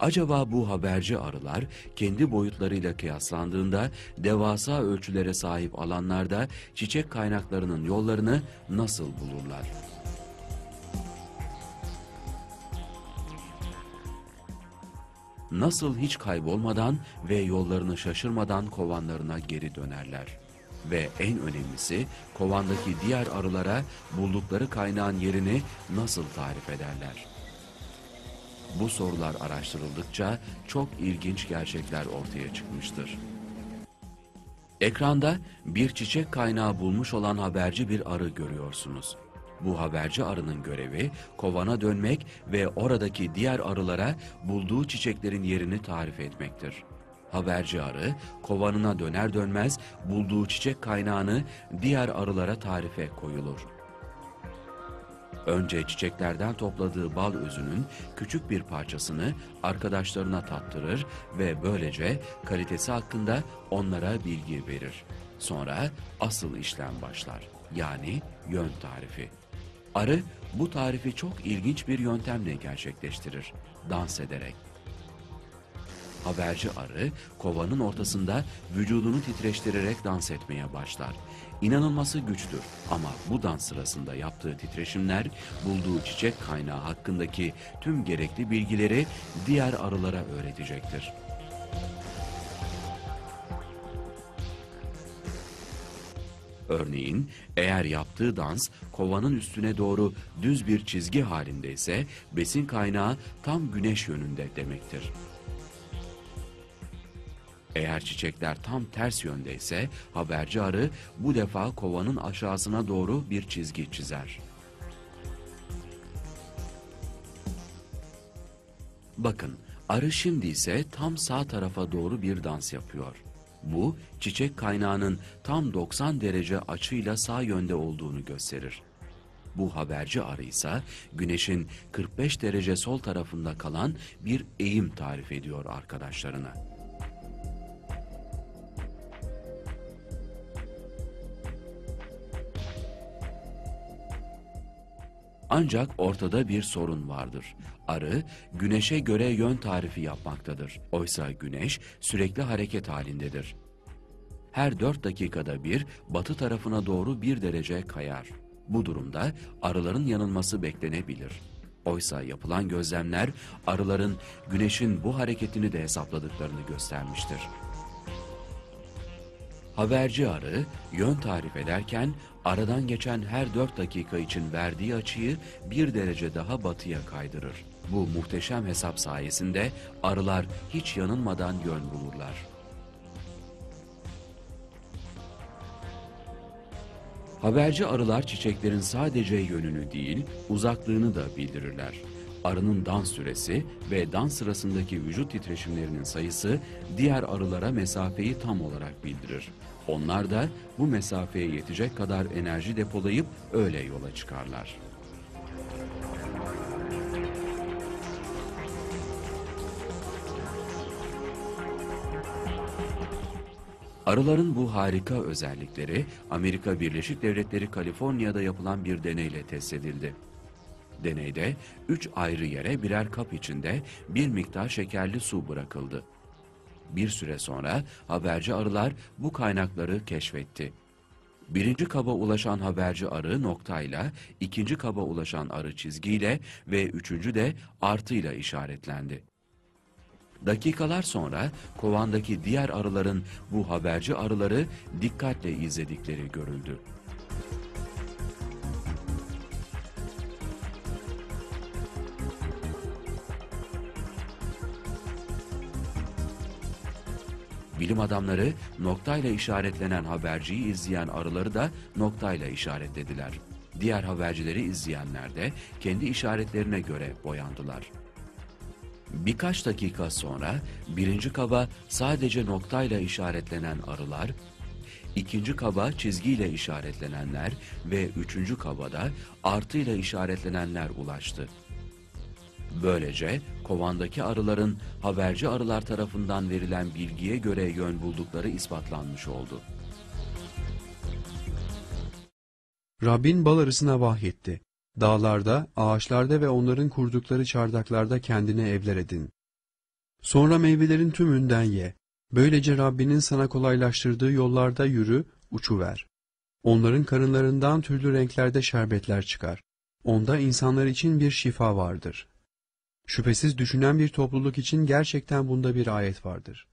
Acaba bu haberci arılar kendi boyutlarıyla kıyaslandığında devasa ölçülere sahip alanlarda çiçek kaynaklarının yollarını nasıl bulurlar? Nasıl hiç kaybolmadan ve yollarını şaşırmadan kovanlarına geri dönerler? Ve en önemlisi kovandaki diğer arılara buldukları kaynağın yerini nasıl tarif ederler? Bu sorular araştırıldıkça çok ilginç gerçekler ortaya çıkmıştır. Ekranda bir çiçek kaynağı bulmuş olan haberci bir arı görüyorsunuz. Bu haberci arının görevi kovana dönmek ve oradaki diğer arılara bulduğu çiçeklerin yerini tarif etmektir. Haberci arı kovanına döner dönmez bulduğu çiçek kaynağını diğer arılara tarife koyulur. Önce çiçeklerden topladığı bal özünün küçük bir parçasını arkadaşlarına tattırır ve böylece kalitesi hakkında onlara bilgi verir. Sonra asıl işlem başlar. Yani yön tarifi. Arı bu tarifi çok ilginç bir yöntemle gerçekleştirir. Dans ederek. Haberci arı kovanın ortasında vücudunu titreştirerek dans etmeye başlar. İnanılması güçtür ama bu dans sırasında yaptığı titreşimler bulduğu çiçek kaynağı hakkındaki tüm gerekli bilgileri diğer arılara öğretecektir. Örneğin eğer yaptığı dans kovanın üstüne doğru düz bir çizgi halindeyse besin kaynağı tam güneş yönünde demektir. Eğer çiçekler tam ters yöndeyse haberci arı bu defa kovanın aşağısına doğru bir çizgi çizer. Bakın arı şimdi ise tam sağ tarafa doğru bir dans yapıyor. Bu çiçek kaynağının tam 90 derece açıyla sağ yönde olduğunu gösterir. Bu haberci arı ise güneşin 45 derece sol tarafında kalan bir eğim tarif ediyor arkadaşlarına. Ancak ortada bir sorun vardır. Arı güneşe göre yön tarifi yapmaktadır. Oysa güneş sürekli hareket halindedir. Her dört dakikada bir batı tarafına doğru bir derece kayar. Bu durumda arıların yanılması beklenebilir. Oysa yapılan gözlemler arıların güneşin bu hareketini de hesapladıklarını göstermiştir. Haberci arı yön tarif ederken aradan geçen her 4 dakika için verdiği açıyı bir derece daha batıya kaydırır. Bu muhteşem hesap sayesinde arılar hiç yanılmadan yön bulurlar. Haberci arılar çiçeklerin sadece yönünü değil, uzaklığını da bildirirler. Arının dans süresi ve dans sırasındaki vücut titreşimlerinin sayısı diğer arılara mesafeyi tam olarak bildirir. Onlar da bu mesafeye yetecek kadar enerji depolayıp öyle yola çıkarlar. Arıların bu harika özellikleri Amerika Birleşik Devletleri Kaliforniya'da yapılan bir deneyle test edildi. Deneyde üç ayrı yere birer kap içinde bir miktar şekerli su bırakıldı. Bir süre sonra haberci arılar bu kaynakları keşfetti. Birinci kaba ulaşan haberci arı noktayla, ikinci kaba ulaşan arı çizgiyle ve üçüncü de artıyla işaretlendi. Dakikalar sonra kovandaki diğer arıların bu haberci arıları dikkatle izledikleri görüldü. Bilim adamları noktayla işaretlenen haberciyi izleyen arıları da noktayla işaretlediler. Diğer habercileri izleyenler de kendi işaretlerine göre boyandılar. Birkaç dakika sonra birinci kaba sadece noktayla işaretlenen arılar, ikinci kaba çizgiyle işaretlenenler ve üçüncü kabada artıyla işaretlenenler ulaştı. Böylece kovandaki arıların haberci arılar tarafından verilen bilgiye göre yön buldukları ispatlanmış oldu. Rabbin bal arısına vahyetti. Dağlarda, ağaçlarda ve onların kurdukları çardaklarda kendine evler edin. Sonra meyvelerin tümünden ye. Böylece Rabbinin sana kolaylaştırdığı yollarda yürü, uçuver. Onların karınlarından türlü renklerde şerbetler çıkar. Onda insanlar için bir şifa vardır. Şüphesiz düşünen bir topluluk için gerçekten bunda bir ayet vardır.